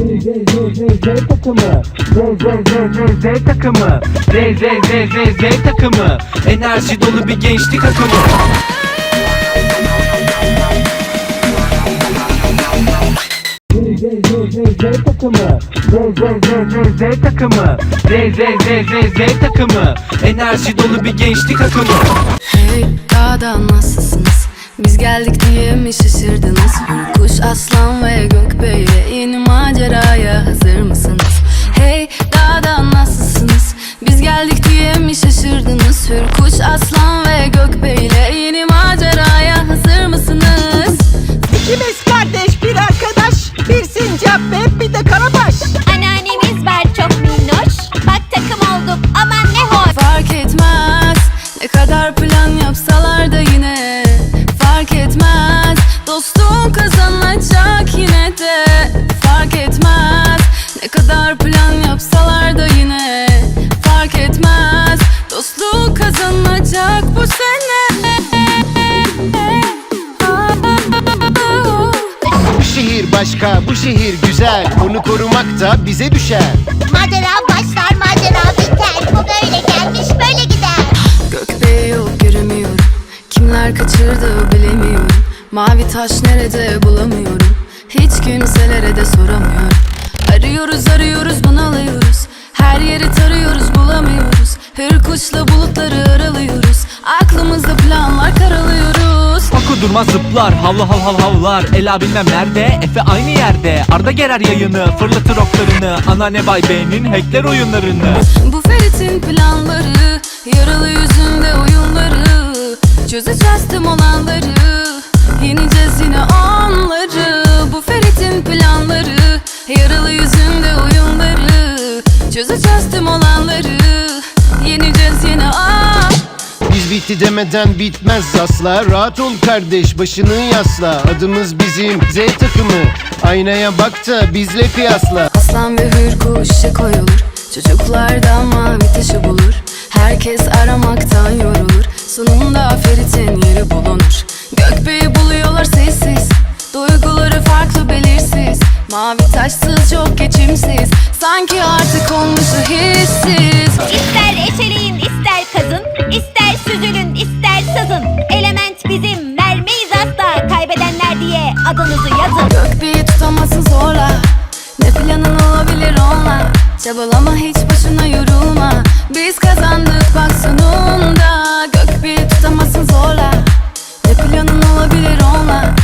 Z Z Z Z Z takımı Z Z Z Z Z takımı Z Z Z Z Z takımı Enerji dolu bir gençlik akımı Z Z Z Z Z takımı Z Z Z Z Z takımı Z Z Z Z Z takımı Enerji dolu bir gençlik akımı Hey dağda nasılsınız? Biz geldik diye mi şaşırdınız? Hür kuş aslan ve gökbeye yeni maceraya hazır mısınız? Hey dağda nasılsınız? Biz geldik diye mi şaşırdınız? Hür kuş aslan ve gökbeyle yeni maceraya hazır mısınız? İkimiz kardeş bir arkadaş Bir sincap ve bir de karabaş kadar plan yapsalar da yine Fark etmez. Dostluk kazanacak bu sene. Bu şehir başka, bu şehir güzel. Onu korumak da bize düşer. Macera başlar macera biter. Bu böyle gelmiş böyle gider. Gökbeyi yok göremiyorum. Kimler kaçırdı bilemiyorum. Mavi taş nerede bulamıyorum. Hiç kimselere de soramıyorum Arıyoruz arıyoruz bunalıyoruz. Her yeri tarıyoruz bulamıyoruz. Hür kuşla bulutları aralıyoruz. Aklımızda planlar karalıyoruz. Paku durmaz zıplar havla hav hav havlar. Ela bilmem nerede Efe aynı yerde. Arda gerer yayını fırlatır oklarını. Anneanne Bay B'nin hackler oyunlarını. Bu Ferit'in planları Yaralı yüzünde oyunları. Çözeceğiz tüm olanları Çözeceğiz tüm olanları. Yeneceğiz yine ah. Biz bitti demeden bitmez asla. Rahat ol kardeş, başını yasla. Adımız bizim Z takımı. Aynaya bak da bizle kıyasla. Aslan ve hür kuşa koyulur. Çocuklardan mavi taşı bulur. Herkes aramaktan yorulur. Sonunda Ferit'in yeri bulunur. Gökbeyi buluyorlar sessiz. Duyguları farklı belirsiz. Mavi taşsız çok geçimsiz. Sanki artık olmuşu hissiz. İster eşeleyin ister kazın ister süzülün ister sızın. Element bizim vermeyiz asla. Kaybedenler diye adınızı yazın. Gökbeyi tutamazsın zorla. Ne planın olabilir onunla Çabalama hiç boşuna yorulma. Biz kazandık bak sonunda. Gökbeyi tutamazsın zorla. Ne planın olabilir onunla